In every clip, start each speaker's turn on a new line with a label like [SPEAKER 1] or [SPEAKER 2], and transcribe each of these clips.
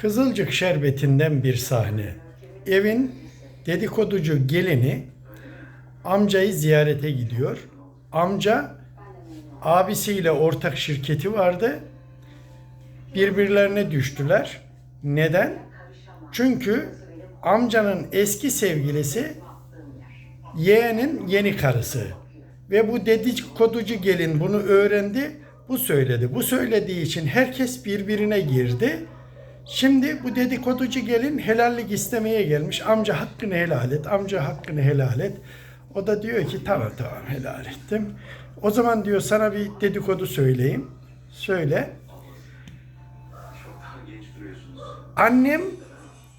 [SPEAKER 1] Kızılcık Şerbeti'nden bir sahne. Evin dedikoducu gelini amcayı ziyarete gidiyor. Amca abisiyle ortak şirketi vardı. Birbirlerine düştüler. Neden? Çünkü amcanın eski sevgilisi yeğenin yeni karısı. Ve bu dedikoducu gelin bunu öğrendi. Bu söyledi. Bu söylediği için herkes birbirine girdi. Şimdi bu dedikoducu gelin helallik istemeye gelmiş. Amca hakkını helal et. Amca hakkını helal et. O da diyor ki tamam tamam helal ettim. O zaman diyor sana bir dedikodu söyleyeyim. Söyle. Annem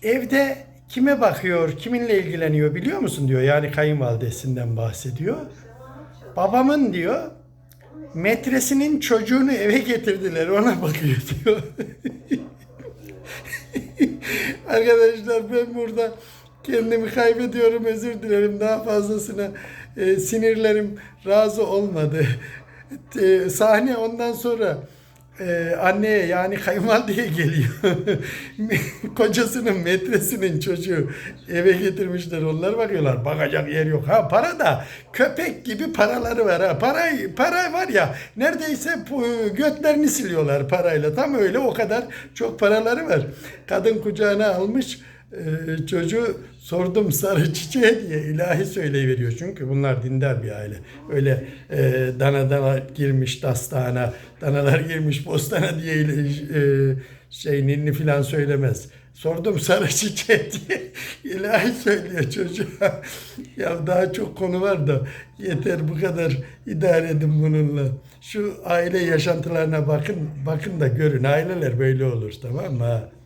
[SPEAKER 1] evde kime bakıyor, kiminle ilgileniyor biliyor musun diyor. Yani kayınvalidesinden bahsediyor. Babamın diyor metresinin çocuğunu eve getirdiler ona bakıyor diyor. Arkadaşlar ben burada kendimi kaybediyorum özür dilerim daha fazlasına e, sinirlerim razı olmadı. E, sahne ondan sonra e, anneye yani kayınvalideye geliyor. Kocasının metresinin çocuğu eve getirmişler onlar bakıyorlar bakacak yer yok. Ha para da köpek gibi paraları var ha. Para, para var ya neredeyse bu götlerini siliyorlar parayla. Tam öyle o kadar çok paraları var. Kadın kucağına almış ee, çocuğu sordum sarı çiçeğe diye ilahi söyleyiveriyor. Çünkü bunlar dindar bir aile. Öyle e, dana dana girmiş dastana, danalar girmiş bostana diye e, şey ninni filan söylemez. Sordum sarı çiçeğe diye ilahi söylüyor çocuğa. ya daha çok konu var da yeter bu kadar idare edin bununla. Şu aile yaşantılarına bakın bakın da görün aileler böyle olur tamam mı?